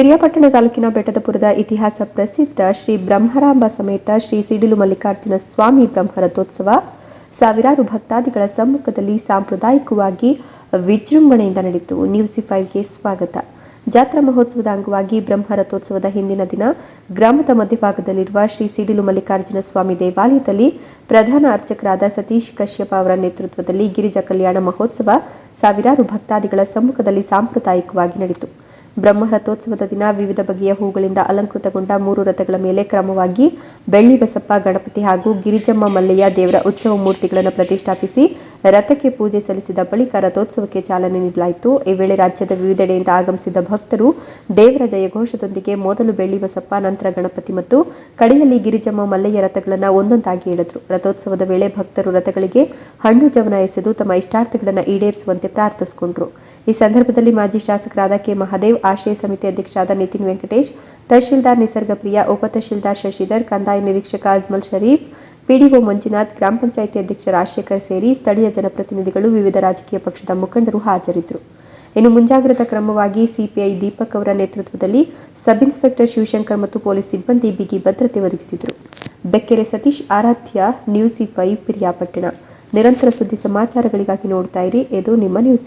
ಪಿರಿಯಾಪಟ್ಟಣ ತಾಲೂಕಿನ ಬೆಟ್ಟದಪುರದ ಇತಿಹಾಸ ಪ್ರಸಿದ್ಧ ಶ್ರೀ ಬ್ರಹ್ಮರಾಂಬ ಸಮೇತ ಶ್ರೀ ಸಿಡಿಲು ಮಲ್ಲಿಕಾರ್ಜುನ ಸ್ವಾಮಿ ಬ್ರಹ್ಮರಥೋತ್ಸವ ಸಾವಿರಾರು ಭಕ್ತಾದಿಗಳ ಸಮ್ಮುಖದಲ್ಲಿ ಸಾಂಪ್ರದಾಯಿಕವಾಗಿ ವಿಜೃಂಭಣೆಯಿಂದ ನಡೆಯಿತು. ನ್ಯೂಸಿ ಫೈವ್ಗೆ ಸ್ವಾಗತ. ಜಾತ್ರಾ ಮಹೋತ್ಸವದ ಅಂಗವಾಗಿ ಬ್ರಹ್ಮ ರಥೋತ್ಸವದ ಹಿಂದಿನ ದಿನ ಗ್ರಾಮದ ಮಧ್ಯಭಾಗದಲ್ಲಿರುವ ಶ್ರೀ ಸಿಡಿಲು ಮಲ್ಲಿಕಾರ್ಜುನ ಸ್ವಾಮಿ ದೇವಾಲಯದಲ್ಲಿ ಪ್ರಧಾನ ಅರ್ಚಕರಾದ ಸತೀಶ್ ಕಶ್ಯಪ ಅವರ ನೇತೃತ್ವದಲ್ಲಿ ಗಿರಿಜಾ ಕಲ್ಯಾಣ ಮಹೋತ್ಸವ ಸಾವಿರಾರು ಭಕ್ತಾದಿಗಳ ಸಮ್ಮುಖದಲ್ಲಿ ಸಾಂಪ್ರದಾಯಿಕವಾಗಿ ನಡೆಯಿತು. ಬ್ರಹ್ಮ ರಥೋತ್ಸವದ ದಿನ ವಿವಿಧ ಬಗೆಯ ಹೂಗಳಿಂದ ಅಲಂಕೃತಗೊಂಡ ಮೂರು ರಥಗಳ ಮೇಲೆ ಕ್ರಮವಾಗಿ ಬೆಳ್ಳಿ ಬಸಪ್ಪ, ಗಣಪತಿ ಹಾಗೂ ಗಿರಿಜಮ್ಮ ಮಲ್ಲಯ್ಯ ದೇವರ ಉತ್ಸವ ಮೂರ್ತಿಗಳನ್ನು ಪ್ರತಿಷ್ಠಾಪಿಸಿ ರಥಕ್ಕೆ ಪೂಜೆ ಸಲ್ಲಿಸಿದ ಬಳಿಕ ರಥೋತ್ಸವಕ್ಕೆ ಚಾಲನೆ ನೀಡಲಾಯಿತು. ಈ ವೇಳೆ ರಾಜ್ಯದ ವಿವಿಧೆಡೆಯಿಂದ ಆಗಮಿಸಿದ ಭಕ್ತರು ದೇವರ ಜಯಘೋಷದೊಂದಿಗೆ ಮೊದಲು ಬೆಳ್ಳಿ ಬಸಪ್ಪ ನಂತರ ಗಣಪತಿ ಮತ್ತು ಕಡೆಯಲ್ಲಿ ಗಿರಿಜಮ್ಮ, ಮಲ್ಲಯ್ಯ ರಥಗಳನ್ನು ಒಂದೊಂದಾಗಿ ಎಳೆದರು. ರಥೋತ್ಸವದ ವೇಳೆ ಭಕ್ತರು ರಥಗಳಿಗೆ ಹಣ್ಣು ಜವನ ಎಸೆದು ತಮ್ಮ ಇಷ್ಟಾರ್ಥಗಳನ್ನು ಈಡೇರಿಸುವಂತೆ ಪ್ರಾರ್ಥಿಸಿಕೊಂಡರು. ಈ ಸಂದರ್ಭದಲ್ಲಿ ಮಾಜಿ ಶಾಸಕರಾದ ಕೆ. ಮಹಾದೇವ್, ಆಶ್ರಯ ಸಮಿತಿ ಅಧ್ಯಕ್ಷರಾದ ನಿತಿನ್ ವೆಂಕಟೇಶ್ ತಹಶೀಲ್ದಾರ್ ನಿಸರ್ಗಪ್ರಿಯ ಉಪ ತಹಶೀಲ್ದಾರ್ ಶಶಿಧರ್, ಕಂದಾಯ ನಿರೀಕ್ಷಕ ಅಜ್ಮಲ್ ಶರೀಫ್, ಪಿಡಿಒ ಮಂಜುನಾಥ್, ಗ್ರಾಮ ಪಂಚಾಯಿತಿ ಅಧ್ಯಕ್ಷ ರಾಜಶೇಖರ್ ಸೇರಿ ಸ್ಥಳೀಯ ಜನಪ್ರತಿನಿಧಿಗಳು ವಿವಿಧ ರಾಜಕೀಯ ಪಕ್ಷದ ಮುಖಂಡರು ಹಾಜರಿದ್ದರು. ಇನ್ನು ಮುಂಜಾಗ್ರತಾ ಕ್ರಮವಾಗಿ ಸಿಪಿಐ ದೀಪಕ್ ಅವರ ನೇತೃತ್ವದಲ್ಲಿ ಸಬ್ ಇನ್ಸ್ಪೆಕ್ಟರ್ ಶಿವಶಂಕರ್ ಮತ್ತು ಪೊಲೀಸ್ ಸಿಬ್ಬಂದಿ ಬಿಗಿ ಭದ್ರತೆ ಒದಗಿಸಿದರು. Bekkere Satish, Aradhya, news I Piriyapatna. ನಿರಂತರ ಸುದ್ದಿ ಸಮಾಚಾರಗಳಿಗಾಗಿ ನೋಡ್ತಾ ಇರಿ, ಇದು ನಿಮ್ಮ ನ್ಯೂಸ್